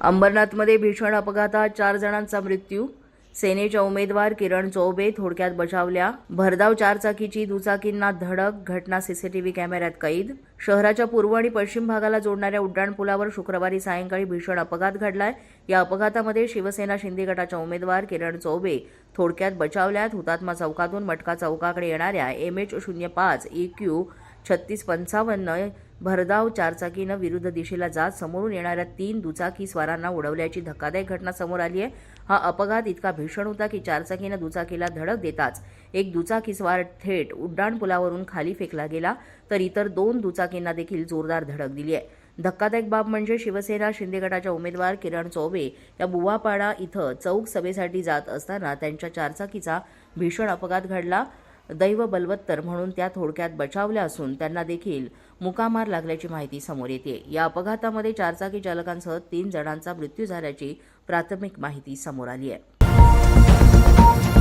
अंबरनाथमध्ये भीषण अपघातात चार जणांचा मृत्यू. सेनेच्या उमेदवार किरण चौबे थोडक्यात बचावल्या भरधाव चारचाकीची दुचाकींना धडक घटना सीसीटीव्ही कॅमेऱ्यात कैद. शहराच्या पूर्व आणि पश्चिम भागाला जोडणाऱ्या उड्डाणपुलावर शुक्रवारी सायंकाळी भीषण अपघात घडलाय. या अपघातामध्ये शिवसेना शिंदे गटाच्या उमेदवार किरण चौबे थोडक्यात बचावल्यात. हुतात्मा चौकातून मटका चौकाकडे येणाऱ्या एम एच शून्य पाच ई क्यू छत्तीस पंचावन्न भरधाव चारचाकीनं विरुद्ध दिशेला जात समोरून येणाऱ्या तीन दुचाकी स्वारांना उडवल्याची धक्कादायक घटना समोर आली आहे. हा अपघात इतका भीषण होता की चारचाकीनं दुचाकीला धडक देताच एक दुचाकी स्वार थेट उड्डाणपुलावरून खाली फेकला गेला तर इतर दोन दुचाकींना देखील जोरदार धडक दिली आहे. धक्कादायक बाब म्हणजे शिवसेना शिंदे गटाच्या उमेदवार किरण चौबे या बुवापाडा इथं चौक सभेसाठी जात असताना त्यांच्या चारचाकीचा भीषण अपघात घडला. दैव बलवत्तर म्हणून त्या थोडक्यात बचावल्या असून त्यांना देखील मुकामार लागल्याची माहिती समोर येते या अपघातामध्ये चारचाकी चालकांसह तीन जणांचा मृत्यू झाल्याची प्राथमिक माहिती समोर आली आहे.